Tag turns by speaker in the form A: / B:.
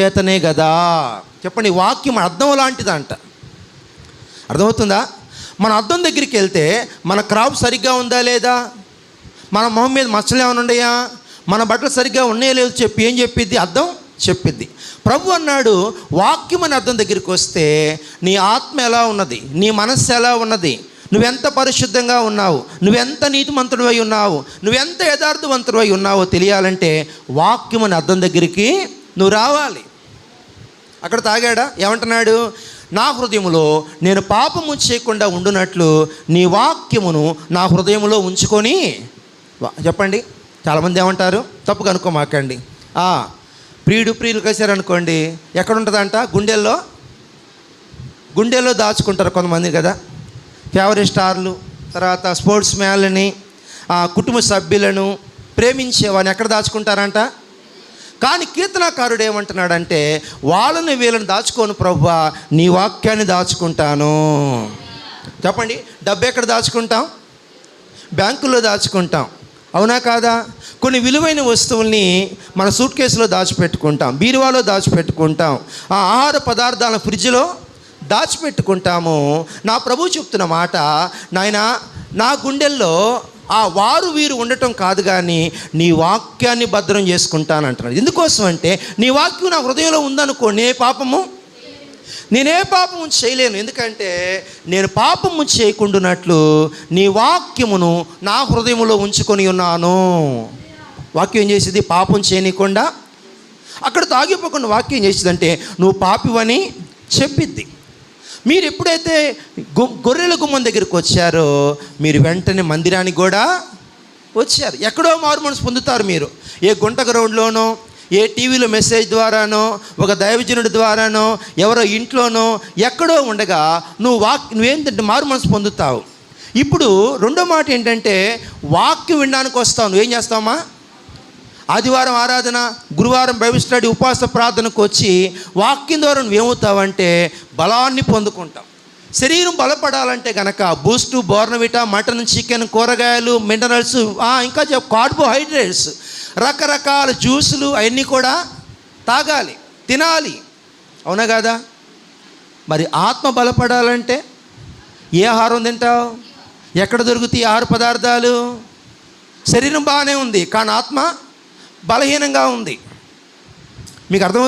A: చేతనే కదా చెప్పండి వాక్యం అర్థం లాంటిదంట. అర్థమవుతుందా? మన అర్థం దగ్గరికి వెళ్తే మన క్రాప్ సరిగ్గా ఉందా లేదా? మన మొహం మీద మచ్చలు ఏమైనా ఉన్నాయా? మన బట్టలు సరిగ్గా ఉన్నాయో లేదో చెప్పి ఏం చెప్పిద్ది? అర్థం చెప్పిద్ది. ప్రభు అన్నాడు వాక్యం అని అర్థం దగ్గరికి వస్తే నీ ఆత్మ ఎలా ఉన్నది? నీ మనస్సు ఎలా ఉన్నది? నువ్వెంత పరిశుద్ధంగా ఉన్నావు? నువ్వెంత నీతిమంతుడివై ఉన్నావు? నువ్వెంత యథార్థవంతుడివై ఉన్నావో తెలియాలంటే వాక్యం అని అర్థం దగ్గరికి నువ్వు రావాలి. అక్కడ తాగాడా? ఏమంటున్నాడు? నా హృదయములో నేను పాపము చేయకుండా ఉండునట్లు నీ వాక్యమును నా హృదయంలో ఉంచుకొని చెప్పండి. చాలామంది ఏమంటారు? తప్పు కనుక్కోమాకండి. ప్రియుడు ప్రియులు కలిశారనుకోండి ఎక్కడ ఉంటుందంట గుండెల్లో? గుండెల్లో దాచుకుంటారు కొంతమంది కదా. ఫేవరెట్ స్టార్లు తర్వాత స్పోర్ట్స్ మ్యాన్లని కుటుంబ సభ్యులను ప్రేమించేవాడిని ఎక్కడ దాచుకుంటారంట? కానీ కీర్తనాకారుడు ఏమంటున్నాడంటే వాళ్ళని వీళ్ళని దాచుకోను ప్రభా నీ వాక్యాన్ని దాచుకుంటాను. చెప్పండి డబ్బు ఎక్కడ దాచుకుంటాం? బ్యాంకుల్లో దాచుకుంటాం. అవునా కాదా? కొన్ని విలువైన వస్తువుల్ని మన సూట్ కేసులో దాచిపెట్టుకుంటాం బీరువాలో దాచిపెట్టుకుంటాం ఆ ఆహార పదార్థాలను ఫ్రిడ్జ్లో దాచిపెట్టుకుంటాము. నా ప్రభు చెప్తున్న మాట నాయన నా గుండెల్లో ఆ వారు వీరు ఉండటం కాదు కానీ నీ వాక్యాన్ని భద్రం చేసుకుంటాను అంటున్నాడు ఎందుకోసం అంటే నీ వాక్యం నా హృదయంలో ఉందనుకో నే పాపము? నేనే పాపము చేయలేను. ఎందుకంటే నేను పాపము చేయకుండానట్లు నీ వాక్యమును నా హృదయములో ఉంచుకొని ఉన్నాను. వాక్యం ఏం చేసేది? పాపం చేయనీయకుండా అక్కడ తాగిపోకుండా వాక్యం చేసేదంటే నువ్వు పాపివని చెప్పిద్ది. మీరు ఎప్పుడైతే గు గొర్రెల గుమ్మం దగ్గరికి వచ్చారో మీరు వెంటనే మందిరానికి కూడా వచ్చారు. ఎక్కడో మారు మనసు పొందుతారు మీరు. ఏ గుంట గ్రౌండ్లోనో ఏ టీవీలో మెసేజ్ ద్వారానో ఒక దైవజనుడి ద్వారానో ఎవరో ఇంట్లోనో ఎక్కడో ఉండగా నువ్వు వాక్ నువ్వేంటంటే మారు మనసు పొందుతావు. ఇప్పుడు రెండో మాట ఏంటంటే వాక్యం వినడానికి వస్తావు. నువ్వేం చేస్తావమ్మా? ఆదివారం ఆరాధన గురువారం బైబిల్ స్టడీ ఉపవాస ప్రార్థనకు వచ్చి వాక్యం ద్వారా నువ్వేమవుతావంటే బలాన్ని పొందుకుంటాం శరీరం బలపడాలంటే గనక బూస్టు బోర్నవిటా మటన్ చికెన్ కూరగాయలు మినరల్స్ ఇంకా చెప్ కార్బోహైడ్రేట్స్ రకరకాల జ్యూసులు అవన్నీ కూడా తాగాలి తినాలి. అవునా కదా? మరి ఆత్మ బలపడాలంటే ఏ ఆహారం తింటావు? ఎక్కడ దొరుకుతాయి ఆహార పదార్థాలు? శరీరం బాగానే ఉంది కానీ ఆత్మ బలహీనంగా ఉంది. మీకు అర్థం